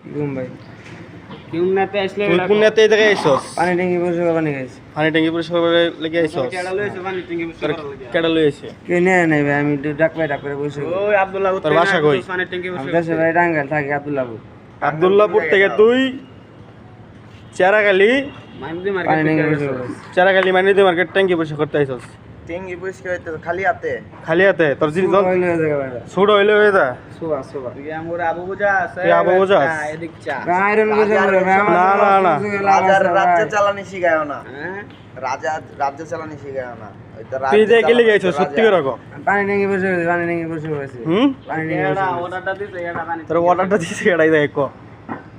ঘুম ভাই। কিউনাতে আসলে পুণ্যাতে এই জায়গায় আইসস? পানি ট্যাঙ্কি বসে পানি খাইছি। পানি ট্যাঙ্কি পরিষ্কার লেগে আইসস? কেডা লইছে পানি টিঙ্গি বসে তোর করা লাগে? কেডা লই আইছে কেউ নাই ভাই? আমি ডাক পাই ডাক করে বসে ওই আব্দুল্লাহ তোর বাসা কই? পানি টিঙ্গি আমি দেশে ভাই টাঙ্গাইল থাকি আব্দুল্লাপুর আব্দুল্লাহপুর থেকে তুই চেরাগালি ট্যাঙ্কি মার্কেট। চেরাগালি মানিদি মার্কেট ট্যাঙ্কি পরিষ্কার করতে আইসস। টেঙ্গি পরিষ্কার খালি হাতে। খালি হাতে? তোর জিনিস হয়ে ছোট হইলে হয়ে যা। তুই আবু বুঝা আছে তুই আবু? এদিক চা। না, না, না। রাজার রাজ্য চালানি শিখায় না। হ্যাঁ? রাজা রাজ্য চালানি শিখায় না। তুই দেখে সত্যি করে পানি বসে বসে হুম। অর্ডারটা দিছে তোর অর্ডারটা দিছি এটাই দেখ কো।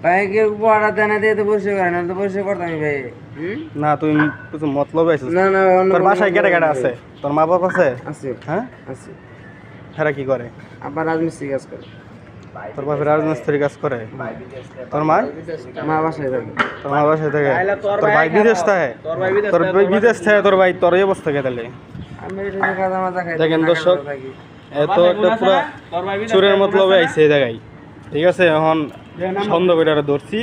ভাই কেউ বড়া দেনা দিয়ে তো বসে করে না তো বসে করতাম ভাই। হুম? না তুই কিছু মতলব আইসস না না তোর বাসায় কেটে কেটে আছে? তোর মা বাপ আছে? আছে হ্যাঁ? আছে। হেরা কি করে? আবার রাজমিস্ত্রি কাজ করে। তোর বাপের রাজমিস্ত্রি কাজ করে? তোর মা? মা বাসায় থাকে। তোর মা বাসায় থাকে? তোর ভাই বিদেশ থাকে? তোর ভাই বিদেশ থাকে, তোর ভাই তোর এই অবস্থা কে তাহলে? দেখেন দর্শক, এত একটা পুরা চোরের মতলবে আইছে এই জায়গায়। ঠিক আছে এখন সন্দেহ করে আর ধরছি।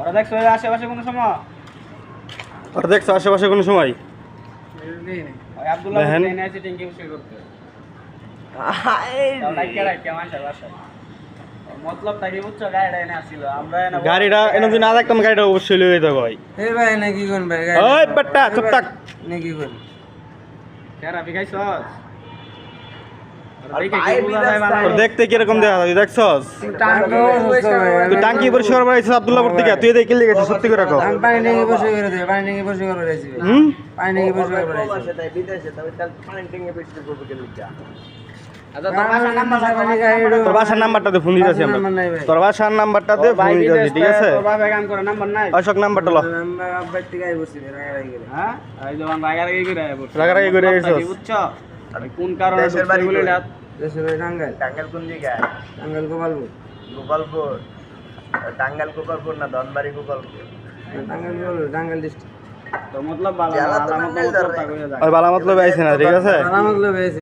ওরা দেখছ আশেপাশে কোনো সময়? আর দেখছ আশেপাশে কোনো সময়? দেখেন। গাড়িটা এনে আসছিল। আমরা এনে গাড়িটা এনে যদি না দেখতাম গাড়িটা অবশ্যই লয়ে যেতে ভাই। এ ভাই না কোন ভাই ওই বেটা চুপ থাক। না কোন কেরা বিকাইছস আর ভাই বিদেশ তোর দেখতে কীরকম দেখা যায় দেখছস? তুই টাঙ্কি পরিষ্কার করে আব্দুল্লাহপুর থেকে? তুই দেখে গেছিস সত্যি করে কও। পানি করে করে হুম? করে বিদেশে তবে টেঙ্গি পরিষ্কার করবে কেন লিখা তোর বাসার খাই তোর বাসার নাম্বারটাতে ফোন দিতেছি আমরা। নাম্বার নাই ভাই। তোর বাসার নাম্বারটাতে ফোন দিতেছি ঠিক আছে? অশোক নাম্বারটা লো। রাগারাগি করে। হ্যাঁ? বুঝছ? কোন কারণে দেশের বাড়ি বলে টাঙ্গাইল। টাঙ্গাইল কোন জায়গায় টাঙ্গাইল গোপালপুর। গোপালপুর? টাঙ্গাইল গোপালপুর না ধনবাড়ি গোপালপুর? টাঙ্গাইল টাঙ্গাইল ডিস্ট্রিক্ট তো মতলব বালা মতলব আইছে না ঠিক আছে? মতলব